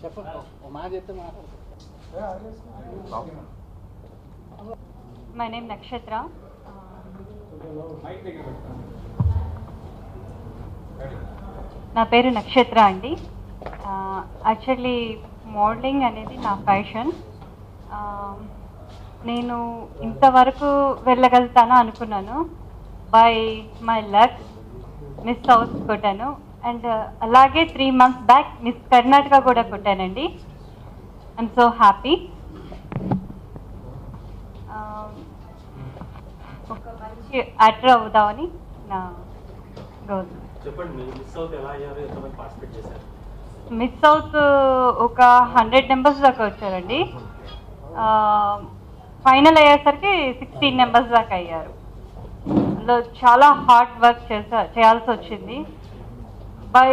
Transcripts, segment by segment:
చెప్పు. మా చెప్తే మాట్లాడు మై నేమ్ నక్షత్ర నా పేరు నక్షత్ర అండి. యాక్చువల్లీ మోడలింగ్ అనేది నా ప్యాషన్ నేను ఇంతవరకు వెళ్ళగలుగుతాను అనుకున్నాను. By my luck Miss House కొట్టాను. అండ్ uh, అలాగే three months back Miss Karnataka కూడా కొట్టానండి. ఐఎమ్ సో హ్యాపీ యాక్టర్ అవుదామని నా గోల్ మిస్ అవుతే ఒక హండ్రెడ్ నెంబర్స్ దాకా వచ్చారండి. ఫైనల్ అయ్యేసరికి సిక్స్టీన్ నెంబర్స్ దాకా అయ్యారు. అందులో చాలా హార్డ్ వర్క్ చేసా చేయాల్సి వచ్చింది. బై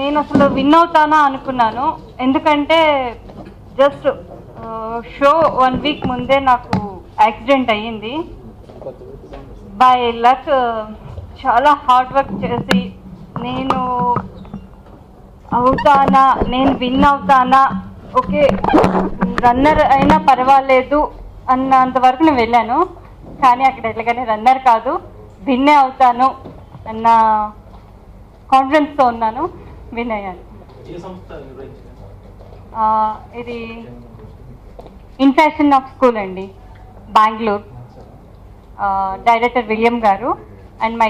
నేను అసలు విన్ అవుతానా అనుకున్నాను. ఎందుకంటే జస్ట్ షో వన్ వీక్ ముందే నాకు యాక్సిడెంట్ అయ్యింది. బై లక్ చాలా హార్డ్ వర్క్ చేసి నేను అవుతానా నేను విన్ అవుతానా ఓకే రన్నర్ అయినా పర్వాలేదు అన్నంత వరకు నేను వెళ్ళాను. కానీ అక్కడ వెళ్ళగానే రన్నర్ కాదు విన్నే అవుతాను అన్న కాన్ఫిడెన్స్తో ఉన్నాను విన్ అయ్యాను. ఇది ఇన్ఫాక్షన్ ఆఫ్ స్కూల్ అండి Bengaluru director William garu and my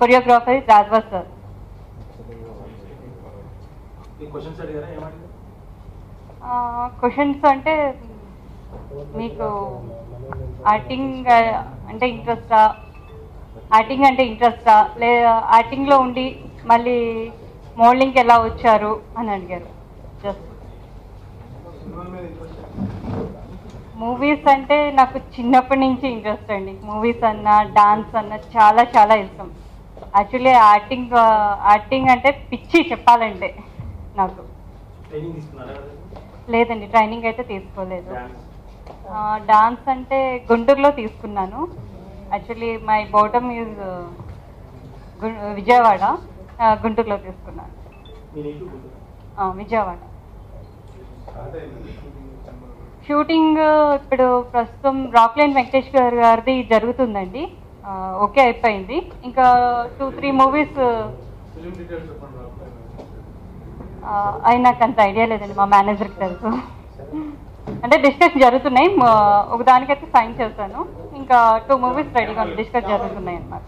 choreographer రాజ్వా sir. Questions అంటే మీకు యాక్టింగ్ అంటే ఇంట్రెస్టా? యాక్టింగ్ అంటే ఇంట్రెస్టా? లే యాక్టింగ్లో ఉండి మళ్ళీ మోడలింగ్కి ఎలా వచ్చారు అని అడిగారు. జస్ట్. మూవీస్ అంటే నాకు చిన్నప్పటి నుంచి ఇంట్రెస్ట్ అండి. మూవీస్ అన్న డాన్స్ అన్న చాలా చాలా ఇష్టం. యాక్చువల్లీ యాక్టింగ్ యాక్టింగ్ అంటే పిచ్చి చెప్పాలంటే నాకు. లేదండి ట్రైనింగ్ అయితే తీసుకోలేదు. డాన్స్ అంటే గుంటూరులో తీసుకున్నాను. Actually my bottom is Vijayawada. గుంటూరులో తీసుకున్నాను. విజయవాడ. షూటింగ్ ఇప్పుడు ప్రస్తుతం రాక్లైన్ వెంకటేష్ గారు గారిది జరుగుతుందండి. ఓకే అయిపోయింది. ఇంకా టూ త్రీ మూవీస్ అవి నాకు అంత ఐడియా లేదండి మా మేనేజర్కి తెలుసు. అంటే డిస్కస్ జరుగుతున్నాయి. ఒకదానికైతే సైన్ చేశాను. ఇంకా టూ మూవీస్ రెడీగా డిస్కస్ జరుగుతున్నాయి అన్నమాట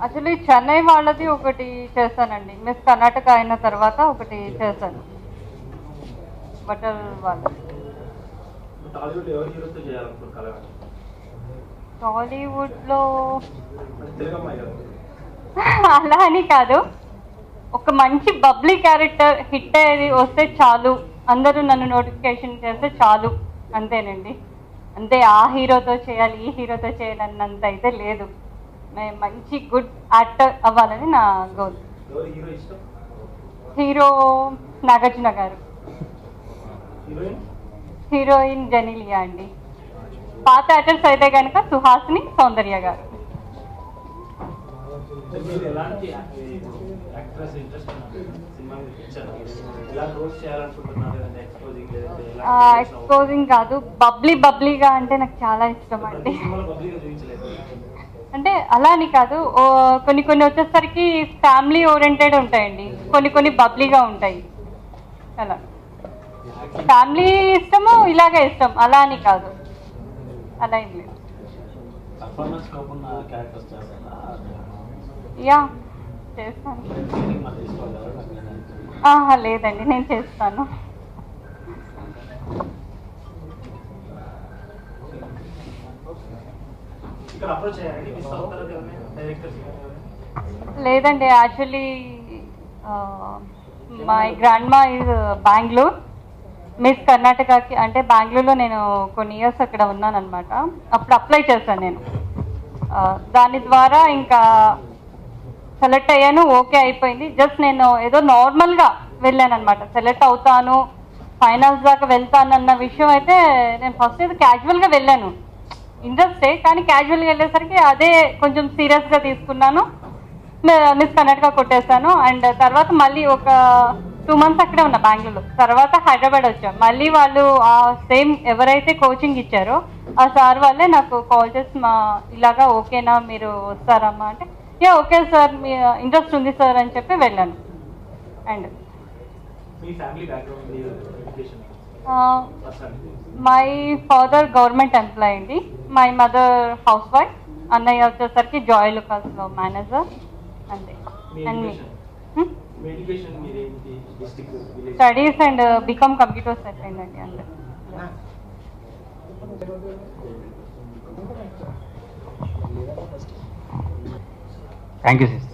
యాక్చువల్లీ చెన్నై వాళ్ళది ఒకటి చేశానండి. మిస్ కర్ణాటక అయిన తర్వాత ఒకటి చేశాను. బట్టల్ వాళ్ళది. టాలీవుడ్లో అలా అని కాదు. ఒక మంచి బబ్లీ క్యారెక్టర్ హిట్ అయ్యేది వస్తే చాలు. అందరూ నన్ను నోటిఫికేషన్ చేస్తే చాలు. అంతేనండి. అంతే ఆ హీరోతో చేయాలి ఈ హీరోతో చేయాలి అన్నంత అయితే లేదు. నేను మంచి గుడ్ యాక్టర్ అవ్వాలని నా గోల్. హీరో నాగార్జున గారు. హీరోయిన్? జనీలియా అండి. పాత యాక్టర్స్ అయితే కనుక సుహాసిని సౌందర్య గారు. అంటే మీరు ఎలాంటి యాక్ట్రెస్ ఇంట్రెస్ట్ సినిమా మీద పిక్చర్ ఎలా రోల్స్ చేయాలనుకుంటున్నారు లేదంటే ఎక్స్పోజింగ్ లేదంటే ఎలా ఎక్స్పోజింగ్ కాదు బబ్లీ బబ్లీగా అంటే నాకు చాలా ఇష్టం అండి. అంటే అలా అని కాదు కొన్ని కొన్ని వచ్చేసరికి ఫ్యామిలీ ఓరియంటెడ్ ఉంటాయండి. కొన్ని కొన్ని బబ్లీగా ఉంటాయి. అలా. ఫ్యామిలీ ఇష్టము ఇలాగే ఇష్టం. అలా అని కాదు. అలా ఏం లేదు. యా చేస్తాను? ఆహా లేదండి నేను చేస్తాను. లేదండి actually my grandma is Bengaluru Miss కర్ణాటకకి అంటే బెంగళూరులో నేను కొన్ని ఇయర్స్ అక్కడ ఉన్నాను అనమాట అప్పుడు అప్లై చేశాను నేను. దాని ద్వారా ఇంకా సెలెక్ట్ అయ్యాను ఓకే అయిపోయింది. జస్ట్ నేను ఏదో నార్మల్గా వెళ్ళాను అనమాట సెలెక్ట్ అవుతాను ఫైనల్స్ దాకా వెళ్తాను అన్న విషయం అయితే నేను ఫస్ట్ ఇది క్యాజువల్గా వెళ్ళాను. ఇంట్రెస్టే కానీ క్యాజువల్గా వెళ్ళేసరికి అదే కొంచెం సీరియస్గా తీసుకున్నాను. మి- మిస్ కొట్టేశాను. అండ్ తర్వాత మళ్ళీ ఒక టూ మంత్స్ అక్కడే ఉన్నా బెంగళూరు. తర్వాత హైదరాబాద్ వచ్చాం మళ్ళీ వాళ్ళు ఆ సేమ్ ఎవరైతే కోచింగ్ ఇచ్చారో ఆ సార్ వాళ్ళే నాకు కాల్ చేసి మా ఇలాగా ఓకేనా? మీరు వస్తారమ్మా? అంటే యా ఓకే సార్ మీ ఇంట్రెస్ట్ ఉంది సార్ అని చెప్పి వెళ్ళాను. అండ్ మీ ఫాదర్ గవర్నమెంట్ ఎంప్లాయ్ అండి. మై మదర్ హౌస్ వైఫ్ అన్నయ్య వచ్చేసరికి జాయ్ లుకాస్లో మేనేజర్ అంతే. And studies and BCom computers అయిపోయిందండి అంతే. Thank you sister